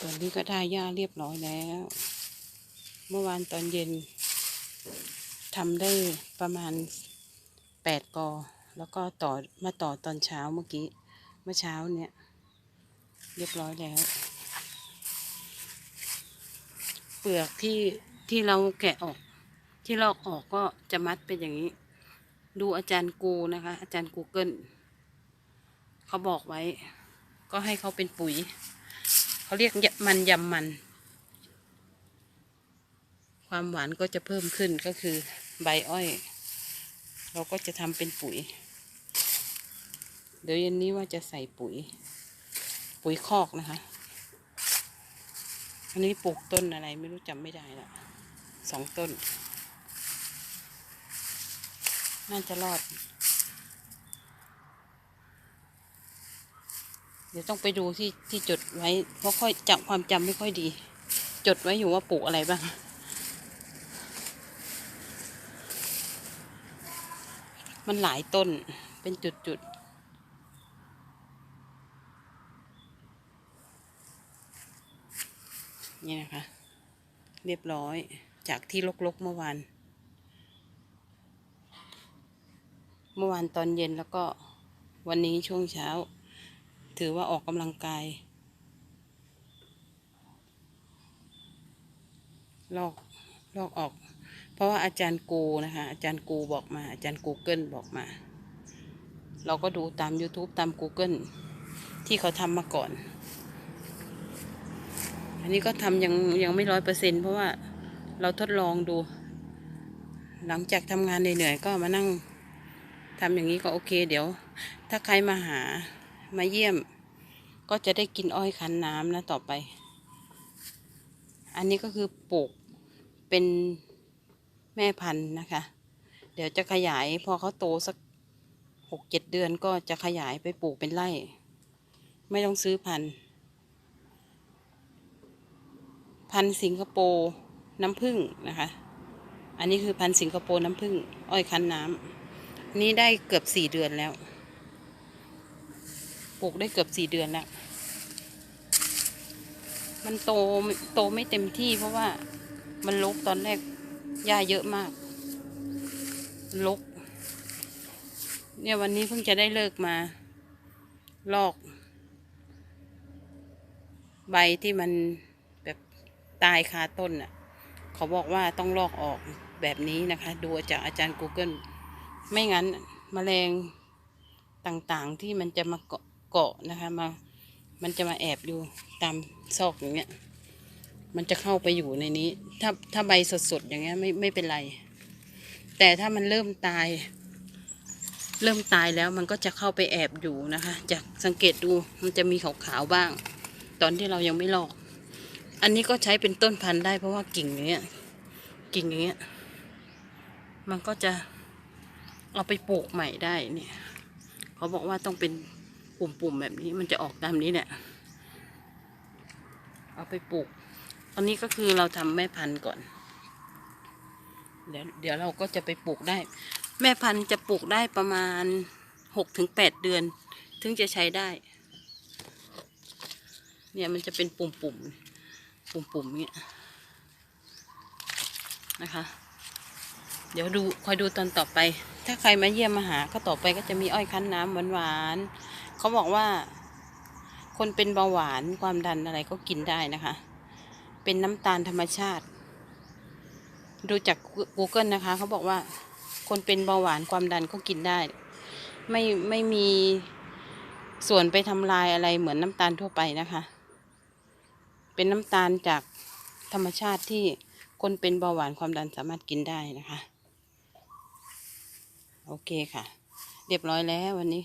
ตัวนี้ก็ได้หญ้าเรียบร้อยแล้ว เมื่อวานตอนเย็นทำได้ประมาณแปดกอ แล้วก็ต่อมาต่อตอนเช้าเมื่อกี้ เมื่อเช้าเนี่ย เรียบร้อยแล้ว เปลือกที่ที่เราแกะออก ที่ลอกออกก็จะมัดเป็นอย่างนี้ ดูอาจารย์กูนะคะ อาจารย์ Google เขาบอกไว้ ก็ให้เขาเป็นปุ๋ย เขาเรียกมันยำมัน ความหวานก็จะเพิ่มขึ้นก็คือใบอ้อย เราก็จะทำเป็นปุ๋ย เดี๋ยวเย็นนี้ว่าจะใส่ปุ๋ย ปุ๋ยคอกนะคะ อันนี้ปลูกต้นอะไรไม่รู้จำไม่ได้ละสองต้น น่าจะรอด ดี๋ยวต้องไปดูที่ที่จดไว้ เพราะค่อยจำความจำไม่ค่อยดี จดไว้อยู่ว่าปลูกอะไรบ้าง มันหลายต้นเป็นจุดๆนี่นะคะ เรียบร้อยจากที่ลกๆเมื่อวาน เมื่อวานตอนเย็นแล้วก็วันนี้ช่วงเช้า ถือว่าออกกำลังกาย ลอก ลอกออก เพราะว่าอาจารย์กูนะคะ อาจารย์กูบอกมา อาจารย์ Google บอกมา เราก็ดูตาม YouTube ตาม Google ที่เขาทำมาก่อน อันนี้ก็ทำยังยังไม่ร้อยเปอร์เซ็นเพราะว่าเราทดลองดู หลังจากทำงานเหนื่อยๆก็มานั่งทำอย่างนี้ก็โอเค เดี๋ยว ถ้าใครมาหา มาเยี่ยม ก็จะได้กินอ้อยคั้นน้ำนะต่อไป อันนี้ก็คือปลูกเป็นแม่พันธุ์นะคะ เดี๋ยวจะขยายพอเขาโตสักหกเจ็ดเดือนก็จะขยายไปปลูกเป็นไร่ ไม่ต้องซื้อพันธุ์ พันธุ์สิงคโปร์น้ำผึ้งนะคะ อันนี้คือพันธุ์สิงคโปร์น้ำผึ้งอ้อยคั้นน้ำนนี้ได้เกือบสี่เดือนแล้ว ปลูกได้เกือบสี่เดือนแล้ว มันโตโตไม่เต็มที่เพราะว่ามันลกตอนแรกหญ้าเยอะมาก ลก เนี่ยวันนี้เพิ่งจะได้เลิกมา ลอก ใบที่มันแบบตายคาต้นอะ เขาบอกว่าต้องลอกออกแบบนี้นะคะ ดูจากอาจารย์ Google ไม่งั้นมแมลงต่างๆที่มันจะมาเกาะ เกาะนะคะมา มันจะมาแอบอยู่ตามซอกอย่างเงี้ย มันจะเข้าไปอยู่ในนี้ ถ้าถ้าใบสดๆอย่างเงี้ยไม่ไม่เป็นไร แต่ถ้ามันเริ่มตาย เริ่มตายแล้วมันก็จะเข้าไปแอบอยู่นะคะ จากสังเกตดูมันจะมีขาวๆบ้าง ตอนที่เรายังไม่ลอก อันนี้ก็ใช้เป็นต้นพันธุ์ได้เพราะว่ากิ่งอย่างเงี้ย กิ่งอย่างเงี้ย มันก็จะเอาไปปลูกใหม่ได้เนี่ย เขาบอกว่าต้องเป็น ปุ่มๆแบบนี้มันจะออกตามนี้แหละเอาไปปลูก ตอนนี้ก็คือเราทำแม่พันธุ์ก่อน เดี๋ยวเดี๋ยวเราก็จะไปปลูกได้ แม่พันธุ์จะปลูกได้ประมาณหกถึงแปดเดือน ถึงจะใช้ได้ เนี่ยมันจะเป็นปุ่มๆปุ่มๆเนี้ยนะคะ เดี๋ยวดูคอยดูตอนต่อไป ถ้าใครมาเยี่ยมมาหาก็ต่อไปก็จะมีอ้อยคั้นน้ำหวานๆ เขาบอกว่า คนเป็นเบาหวานความดันอะไรก็กินได้นะคะ เป็นน้ำตาลธรรมชาติ ดูจาก Google นะคะ เขาบอกว่า คนเป็นเบาหวานความดันก็กินได้ ไม่ไม่มีส่วนไปทำลายอะไรเหมือนน้ำตาลทั่วไปนะคะ เป็นน้ำตาลจากธรรมชาติที่คนเป็นเบาหวานความดันสามารถกินได้นะคะ โอเคค่ะ เรียบร้อยแล้ววันนี้